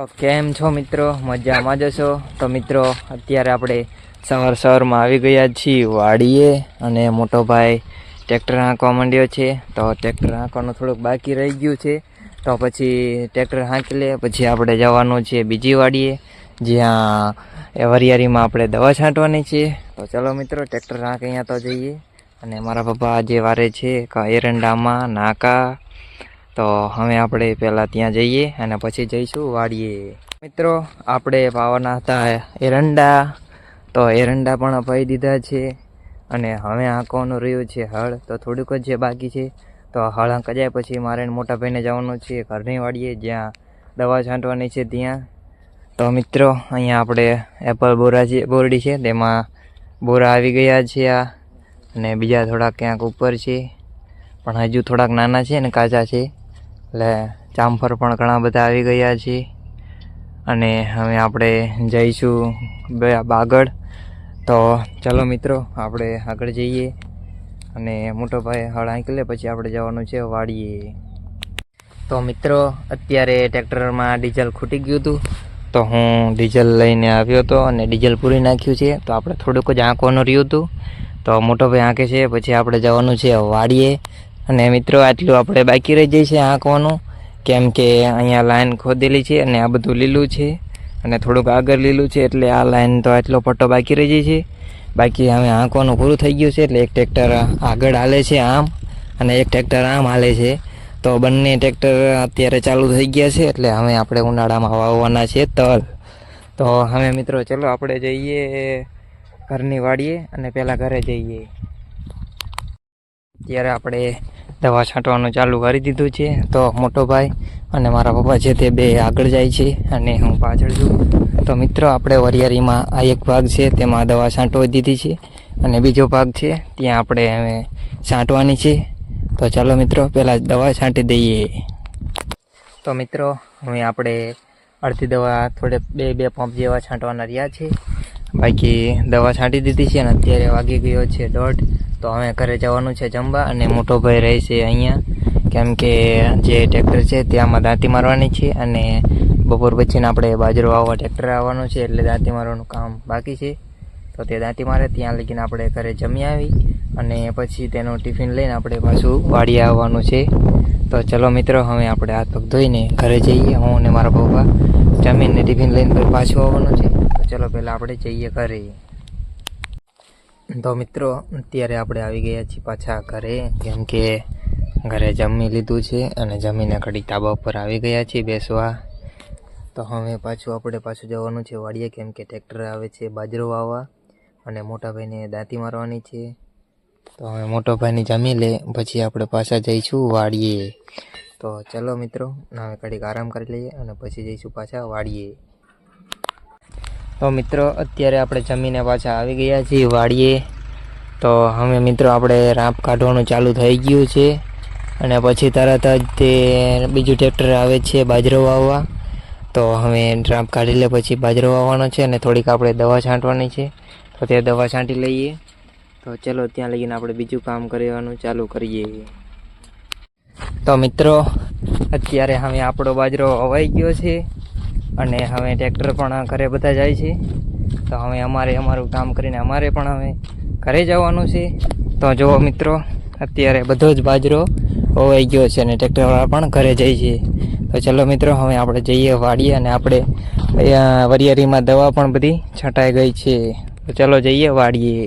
તો કેમ છો મિત્રો? મજામાં જશો તો મિત્રો, અત્યારે આપણે સવાર સવારમાં આવી ગયા છીએ વાડીએ અને મોટો ભાઈ ટ્રેક્ટર હાંકવા માંડ્યો છે. તો ટ્રેક્ટર હાંકવાનું થોડુંક બાકી રહી ગયું છે. તો પછી ટ્રેક્ટર હાંકી લે, પછી આપણે જવાનું છે બીજી વાડીએ, જ્યાં એ વરિયાળીમાં આપણે દવા છાંટવાની છે. તો ચલો મિત્રો, ટ્રેક્ટર હાંક અહીંયા તો જઈએ. અને મારા પપ્પા આજે વારે છે એરંડામાં નાકા તો હવે આપણે પહેલાં ત્યાં જઈએ અને પછી જઈશું વાડીએ. મિત્રો, આપણે પાવાના હતા એરંડા. તો એરંડા પણ અપાઈ દીધા છે અને હવે આંકવાનું રહ્યું છે હળ. તો થોડુંક જ જે બાકી છે. તો હળ આંકા જાય પછી મારે મોટાભાઈને મોટા ભાઈને જવાનું છે ઘરની વાડીએ, જ્યાં દવા છાંટવાની છે ત્યાં. તો મિત્રો, અહીંયા આપણે એપલ બોરા છે બોરડી છે, તેમાં બોરા આવી ગયા છે આ અને બીજા થોડાક ક્યાંક ઉપર છે. પણ હજુ થોડાક નાના છે ને કાચા છે. એટલે જામફળ પણ ઘણા બધા આવી ગયા છે. અને હવે આપણે જઈશું બે- બાગડ. તો ચલો મિત્રો, આપણે આગળ જઈએ. અને મોટો ભાઈ હળ આંકી લે પછી આપણે જવાનું છે વાડીએ. તો મિત્રો, અત્યારે ટ્રેક્ટરમાં ડીઝલ ખૂટી ગયું હતું. તો હું ડીઝલ લઈને આવ્યો હતો અને ડીઝલ પૂરી નાખ્યું છે. તો આપણે થોડુંક જ આંકવાનું રહ્યું હતું. તો મોટો ભાઈ આંકે છે, પછી આપણે જવાનું છે વાડીએ. અને મિત્રો, આટલું આપણે બાકી રહી જઈએ છીએ આંકવાનું કેમ કે અહીંયા લાઈન ખોદેલી છે અને આ બધું લીલું છે અને થોડુંક આગળ લીલું છે એટલે આ લાઈન તો આટલો પટ્ટો બાકી રહી જાય છે. બાકી હવે આંકવાનું પૂરું થઈ ગયું છે એટલે એક ટ્રેક્ટર આગળ હાલે છે આમ અને એક ટ્રેક્ટર આમ હાલે છે. તો બંને ટ્રેક્ટર અત્યારે ચાલુ થઈ ગયા છે એટલે હવે આપણે ઉનાળામાં વાવવાના છે તલ. તો હવે મિત્રો, ચલો આપણે જઈએ ઘરની વાડીએ અને પહેલાં ઘરે જઈએ. ત્યારે આપણે દવા છાંટવાનું ચાલુ કરી દીધું છે. તો મોટો ભાઈ અને મારા પપ્પા છે તે બે આગળ જાય છે અને હું પાછળ છું. તો મિત્રો, આપણે વરિયાળીમાં આ એક ભાગ છે, તેમાં દવા છાંટવી દીધી છે અને બીજો ભાગ છે, ત્યાં આપણે હવે છાંટવાની છે. તો ચાલો મિત્રો, પહેલાં દવા છાંટી દઈએ. તો મિત્રો, હવે આપણે અડધી દવા થોડે બે બે પંપ જેવા છાંટવાના રહ્યા છે. બાકી દવા છાંટી દીધી છે અને અત્યારે વાગી ગયો છે દોઢ. તો હવે ઘરે જવાનું છે જમવા અને મોટો ભાઈ રહે છે અહીંયા. કેમ કે જે ટ્રેક્ટર છે ત્યાંમાં દાંતી મારવાની છે અને બપોર પછીને આપણે બાજરો આવવા ટ્રેક્ટર આવવાનું છે એટલે દાંતી મારવાનું કામ બાકી છે. તો તે દાંતી મારે, ત્યાં લગીને આપણે ઘરે જમી આવી અને પછી તેનું ટિફિન લઈને આપણે પાછું વાડીએ આવવાનું છે. તો ચલો મિત્રો, હવે આપણે હાથ પગ ધોઈને ઘરે જઈએ, હું અને મારા પપ્પા જમીનને ટિફિન લઈને પાછું આવવાનું છે. તો ચલો પહેલાં આપણે જઈએ ઘરે. તો મિત્રો, અત્યારે આપણે આવી ગયા છીએ પાછા ઘરે, કેમ કે ઘરે જમી લીધું છે અને જમીને ઘડી તાબા ઉપર આવી ગયા છીએ બેસવા. તો હવે પાછું આપણે પાછું જવાનું છે વાડીએ, કેમ કે ટ્રેક્ટર આવે છે બાજરો વાવવા અને મોટા ભાઈને દાંતી મારવાની છે. તો હવે મોટો ભાઈને જમી લે, પછી આપણે પાછા જઈશું વાડીએ. તો ચલો મિત્રો, હવે ઘડીક આરામ કરી લઈએ અને પછી જઈશું પાછા વાડીએ. તો મિત્રો, અત્યારે આપણે જમીને પાછા આવી ગયા છીએ વાડીએ. તો હવે મિત્રો, આપણે રાંપ કાઢવાનું ચાલુ થઈ ગયું છે. અને પછી તરત જ તે બીજું ટ્રેક્ટર આવે છે બાજરો વાવવા. તો હવે રાંપ કાઢી લે, પછી બાજરો વાવવાનો છે અને થોડીક આપણે દવા છાંટવાની છે. તો તે દવા છાંટી લઈએ. તો ચલો, ત્યાં લઈને આપણે બીજું કામ કરવાનું ચાલુ કરીએ. તો મિત્રો, અત્યારે હવે આપણો બાજરો અવાઈ ગયો છે. અને હવે ટ્રેક્ટર પણ ઘરે બધા જાય છે. તો હવે અમારે અમારું કામ કરીને અમારે પણ હવે ઘરે જવાનું છે. તો જુઓ મિત્રો, અત્યારે બધો જ બાજરો હોવાઈ ગયો છે અને ટ્રેક્ટરવાળા પણ ઘરે જાય છે. તો ચલો મિત્રો, હવે આપણે જઈએ વાડીએ અને આપણે વરિયારીમાં દવા પણ બધી છંટાઈ ગઈ છે. તો ચલો જઈએ વાડીએ.